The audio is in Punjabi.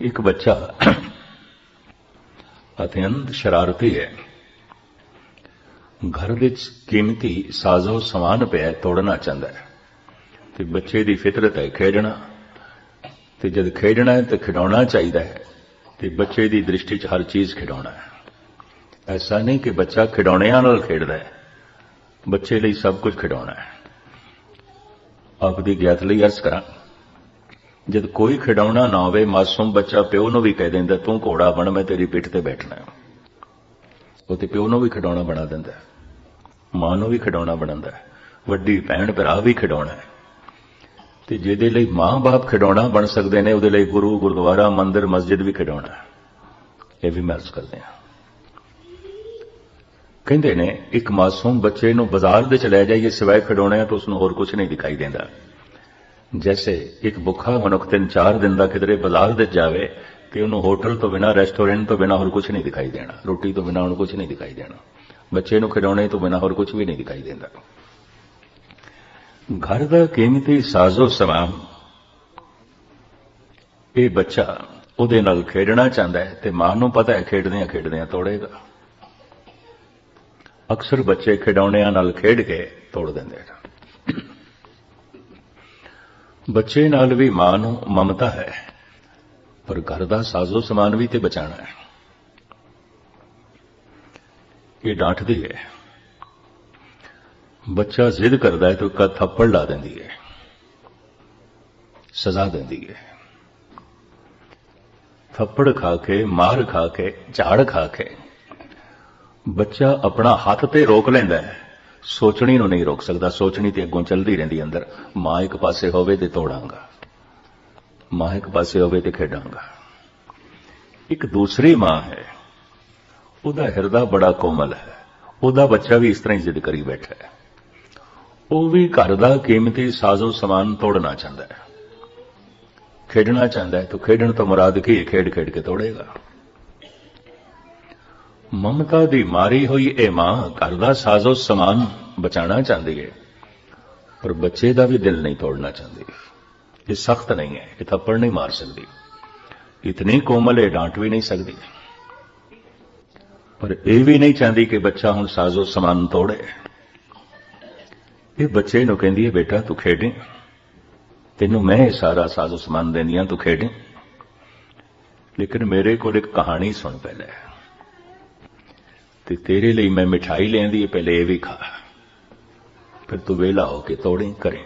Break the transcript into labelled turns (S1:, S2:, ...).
S1: ਇੱਕ ਬੱਚਾ ਅਤਿਅੰਤ ਸ਼ਰਾਰਤੀ ਹੈ। ਘਰ ਵਿੱਚ ਕੀਮਤੀ ਸਾਜ਼ੋ ਸਮਾਨ ਪਿਆ ਤੋੜਨਾ ਚਾਹੁੰਦਾ ਹੈ। ਤੇ ਬੱਚੇ ਦੀ ਫਿਤਰਤ ਹੈ, ਖੇਡਣਾ। ਤੇ ਜਦ ਖੇਡਣਾ ਹੈ, ਤਾਂ ਖਿਡੌਣਾ ਚਾਹੀਦਾ ਹੈ। ਤੇ ਬੱਚੇ ਦੀ ਦ੍ਰਿਸ਼ਟੀ 'ਚ ਹਰ ਚੀਜ਼ ਖਿਡੌਣਾ ਹੈ। ਐਸਾ ਨਹੀਂ ਕਿ ਬੱਚਾ ਖਿਡੌਣਿਆਂ ਨਾਲ ਖੇਡਦਾ ਹੈ। ਬੱਚੇ ਲਈ ਸਭ ਕੁਝ ਖਿਡੌਣਾ ਹੈ। ਆਪ ਗਿਆਤ ਲਈ ਅਰਜ਼ ਕਰਾਂ। ਜਦ ਕੋਈ ਖਿਡੌਣਾ ਨਾ ਹੋਵੇ, ਮਾਸੂਮ ਬੱਚਾ ਪਿਓ ਨੂੰ ਵੀ ਕਹਿ ਦਿੰਦਾ, ਤੂੰ ਘੋੜਾ ਬਣ, ਮੈਂ ਤੇਰੀ ਪਿੱਠ ਤੇ ਬੈਠਣਾ ਉਹ ਤੇ ਪਿਓ ਨੂੰ ਵੀ ਖਿਡੌਣਾ ਬਣਾ ਦਿੰਦਾ ਮਾਂ ਨੂੰ ਵੀ ਖਿਡੌਣਾ ਬਣਾਉਂਦਾ ਵੱਡੀ ਭੈਣ, ਭਰਾ ਵੀ ਖਿਡੌਣਾ ਤੇ ਜਿਹਦੇ ਲਈ ਮਾਂ-ਬਾਪ ਖਿਡੌਣਾ ਬਣ ਸਕਦੇ ਨੇ, ਉਹਦੇ ਲਈ ਗੁਰੂ ਗੁਰਦੁਆਰਾ, ਮੰਦਿਰ, ਮਸਜਿਦ ਵੀ ਖਿਡੌਣਾ ਇਹ ਵੀ ਮੈਂ ਕਰਦੇ ਹਾਂ। ਕਹਿੰਦੇ ਨੇ, ਇੱਕ ਮਾਸੂਮ ਬੱਚੇ ਨੂੰ ਬਾਜ਼ਾਰ ਦੇ ਚ ਲੈ ਜਾਈਏ, ਸਿਵਾਏ ਖਿਡੌਣਿਆਂ ਤੋਂ ਉਸ ਨੂੰ ਹੋਰ ਕੁਝ ਨਹੀਂ ਦਿਖਾਈ ਦਿੰਦਾ। ਜੈਸੇ ਇੱਕ ਭੁੱਖਾ ਮਨੁੱਖ ਤਿੰਨ ਚਾਰ ਦਿਨ ਦਾ ਕਿਧਰੇ ਬਾਜ਼ਾਰ ਦੇ ਜਾਵੇ ਤੇ ਉਹਨੂੰ ਹੋਟਲ ਤੋਂ ਬਿਨਾ, ਰੈਸਟੋਰੈਂਟ ਤੋਂ ਬਿਨਾ ਹੋਰ ਕੁਝ ਨਹੀਂ ਦਿਖਾਈ ਦੇਣਾ। ਰੋਟੀ ਤੋਂ ਬਿਨਾ ਉਹਨੂੰ ਕੁਝ ਨਹੀਂ ਦਿਖਾਈ ਦੇਣਾ। ਬੱਚੇ ਨੂੰ ਖਿਡੌਣੇ ਤੋਂ ਬਿਨਾ ਹੋਰ ਕੁਝ ਵੀ ਨਹੀਂ ਦਿਖਾਈ ਦਿੰਦਾ। ਘਰ ਦਾ ਕੀਮਤੀ ਸਾਜ਼ੋ ਸਮਾਨ ਇਹ ਬੱਚਾ ਉਹਦੇ ਨਾਲ ਖੇਡਣਾ ਚਾਹੁੰਦਾ ਹੈ ਤੇ ਮਾਂ ਨੂੰ ਪਤਾ ਹੈ ਖੇਡਦਿਆਂ ਖੇਡਦਿਆਂ ਤੋੜੇਗਾ। ਅਕਸਰ ਬੱਚੇ ਖਿਡੌਣਿਆਂ ਨਾਲ ਖੇਡ ਕੇ ਤੋੜ ਦਿੰਦੇ ਨੇ ਬੱਚੇ ਨਾਲ ਵੀ ਮਾਂ ਨੂੰ ਮਮਤਾ ਹੈ, ਪਰ ਘਰ ਦਾ ਸਾਜ਼ੋ ਸਮਾਨ ਵੀ ਤੇ ਬਚਾਣਾ ਹੈ। ਇਹ ਡਾਂਟਦੀ ਹੈ। ਬੱਚਾ ਜ਼ਿੱਦ ਕਰਦਾ ਹੈ ਤਾਂ ਕਦ ਥੱਪੜ ਲਾ ਦਿੰਦੀ ਹੈ। ਸਜ਼ਾ ਦਿੰਦੀ ਹੈ। ਥੱਪੜ ਖਾ ਕੇ, ਮਾਰ ਖਾ ਕੇ, ਝਾੜ ਖਾ ਕੇ ਬੱਚਾ ਆਪਣਾ ਹੱਥ ਤੇ ਰੋਕ ਲੈਂਦਾ ਹੈ। ਸੋਚਣੀ ਨੂੰ ਨਹੀਂ ਰੋਕ ਸਕਦਾ। ਸੋਚਣੀ ਤੇ ਅੱਗੋਂ ਚੱਲਦੀ ਰਹਿੰਦੀ ਅੰਦਰ। ਮਾਂ ਇੱਕ ਪਾਸੇ ਹੋਵੇ ਤੇ ਤੋੜਾਂਗਾ। ਮਾਂ ਇੱਕ ਪਾਸੇ ਹੋਵੇ ਤੇ ਖੇਡਾਂਗਾ। ਇੱਕ ਦੂਸਰੀ ਮਾਂ ਹੈ। ਉਹਦਾ ਹਿਰਦਾ ਬੜਾ ਕੋਮਲ ਹੈ। ਉਹਦਾ ਬੱਚਾ ਵੀ ਇਸ ਤਰ੍ਹਾਂ ਹੀ ਜ਼ਿੱਦ ਕਰੀ ਬੈਠਾ ਹੈ। ਉਹ ਵੀ ਘਰ ਦਾ ਕੀਮਤੀ ਸਾਜ਼ੋ ਸਮਾਨ ਤੋੜਨਾ ਚਾਹੁੰਦਾ ਹੈ। ਖੇਡਣਾ ਚਾਹੁੰਦਾ ਹੈ ਤਾਂ ਖੇਡਣ ਤੋਂ ਮੁਰਾਦ ਕੀ ਖੇਡ ਖੇਡ ਕੇ ਤੋੜੇਗਾ। ਮਮਤਾ ਦੀ ਮਾਰੀ ਹੋਈ ਇਹ ਮਾਂ ਘਰ ਦਾ ਸਾਜ਼ੋ ਸਮਾਨ ਬਚਾਉਣਾ ਚਾਹੁੰਦੀ ਹੈ ਪਰ ਬੱਚੇ ਦਾ ਵੀ ਦਿਲ ਨਹੀਂ ਤੋੜਨਾ ਚਾਹੁੰਦੀ। ਇਹ ਸਖਤ ਨਹੀਂ ਹੈ, ਇਹ ਥੱਪੜ ਨਹੀਂ ਮਾਰ ਸਕਦੀ। ਇਤਨੀ ਕੋਮਲ ਹੈ ਡਾਂਟ ਵੀ ਨਹੀਂ ਸਕਦੀ। ਪਰ ਇਹ ਵੀ ਨਹੀਂ ਚਾਹੁੰਦੀ ਕਿ ਬੱਚਾ ਹੁਣ ਸਾਜ਼ੋ ਸਮਾਨ ਤੋੜੇ। ਇਹ ਬੱਚੇ ਨੂੰ ਕਹਿੰਦੀ ਹੈ ਬੇਟਾ, ਤੂੰ ਖੇਡੇ। ਤੈਨੂੰ ਮੈਂ ਇਹ ਸਾਰਾ ਸਾਜ਼ੋ ਸਮਾਨ ਦੇਣੀ ਆ, ਤੂੰ ਖੇਡੇ। ਲੇਕਿਨ ਮੇਰੇ ਕੋਲ ਇੱਕ ਕਹਾਣੀ ਸੁਣ ਪਹਿਲੇ। ਤੇ ਤੇਰੇ ਲਈ ਮੈਂ ਮਿਠਾਈ ਲੈਂਦੀ ਪਹਿਲੇ ਇਹ ਵੀ ਖਾ। ਫਿਰ ਤੂੰ ਵੇਲਾ ਹੋ ਕੇ ਤੋੜੇ ਕਰੇ